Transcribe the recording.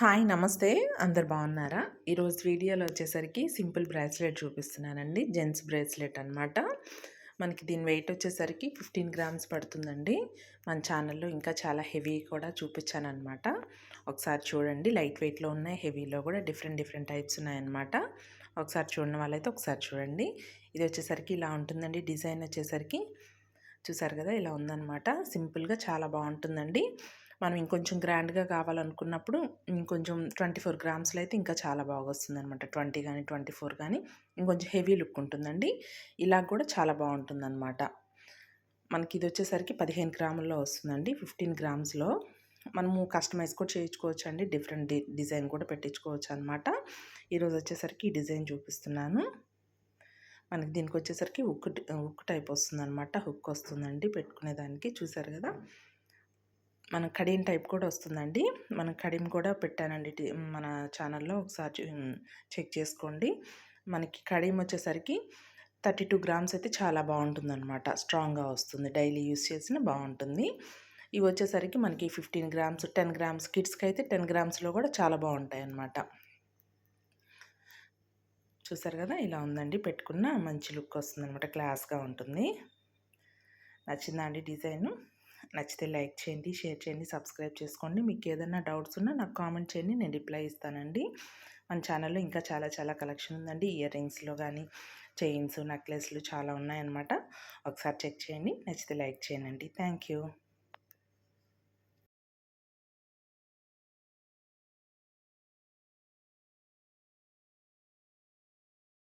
Hi నమస్తే. అందరు బాగున్నారా? ఈరోజు వీడియోలో వచ్చేసరికి సింపుల్ బ్రాస్లెట్ చూపిస్తున్నానండి. జెంట్స్ బ్రాస్లెట్ అనమాట మనకి దీని వెయిట్ వచ్చేసరికి ఫిఫ్టీన్ గ్రామ్స్ పడుతుందండి. మన ఛానల్లో ఇంకా చాలా హెవీ కూడా చూపించాను అనమాట ఒకసారి చూడండి లైట్ వెయిట్లో ఉన్నాయి హెవీలో కూడా డిఫరెంట్ డిఫరెంట్ టైప్స్ ఉన్నాయన్నమాట. ఒకసారి చూడని వాళ్ళైతే ఒకసారి చూడండి. ఇది వచ్చేసరికి ఇలా ఉంటుందండి. డిజైన్ వచ్చేసరికి చూసారు కదా ఇలా ఉందన్నమాట. సింపుల్గా చాలా బాగుంటుందండి. మనం ఇంకొంచెం గ్రాండ్గా కావాలనుకున్నప్పుడు ఇంకొంచెం ట్వంటీ ఫోర్ గ్రామ్స్లో అయితే ఇంకా చాలా బాగా వస్తుంది అనమాట ట్వంటీ కానీ ట్వంటీ ఫోర్ కానీ ఇంకొంచెం హెవీ లుక్ ఉంటుందండి. ఇలా కూడా చాలా బాగుంటుందన్నమాట. మనకి ఇది వచ్చేసరికి పదిహేను గ్రాముల్లో వస్తుందండి. ఫిఫ్టీన్ గ్రామ్స్లో మనము కస్టమైజ్ కూడా చేయించుకోవచ్చు అండి డిఫరెంట్ డిజైన్ కూడా పెట్టించుకోవచ్చు అనమాట ఈరోజు వచ్చేసరికి ఈ డిజైన్ చూపిస్తున్నాను. మనకి దీనికి వచ్చేసరికి హుక్ హుక్ టైప్ వస్తుంది అనమాట హుక్ వస్తుందండి పెట్టుకునేదానికి చూసారు కదా? మన కడియం టైప్ కూడా వస్తుందండి. మన కడియం కూడా పెట్టానండి మన ఛానల్లో ఒకసారి చెక్ చేసుకోండి. మనకి కడియం వచ్చేసరికి థర్టీ టూ గ్రామ్స్ అయితే చాలా బాగుంటుందన్నమాట. స్ట్రాంగ్గా వస్తుంది. డైలీ యూస్ చేసిన బాగుంటుంది. ఇవి వచ్చేసరికి మనకి ఫిఫ్టీన్ గ్రామ్స్ టెన్ గ్రామ్స్ కిడ్స్కి అయితే టెన్ గ్రామ్స్లో కూడా చాలా బాగుంటాయి అన్నమాట చూసారు కదా? ఇలా ఉందండి. పెట్టుకున్న మంచి లుక్ వస్తుంది అనమాట క్లాస్గా ఉంటుంది. నచ్చిందా అండి డిజైను? నచ్చితే లైక్ చేయండి షేర్ చేయండి సబ్స్క్రైబ్ చేసుకోండి. మీకు ఏదైనా డౌట్స్ ఉన్నా నాకు కామెంట్ చేయండి నేను రిప్లై ఇస్తానండి. మన ఛానల్లో ఇంకా చాలా చాలా కలెక్షన్ ఉందండి. ఇయర్ రింగ్స్లో కానీ చైన్స్ నెక్లెస్లు చాలా ఉన్నాయన్నమాట. ఒకసారి చెక్ చేయండి. నచ్చితే లైక్ చేయండి. Thank you.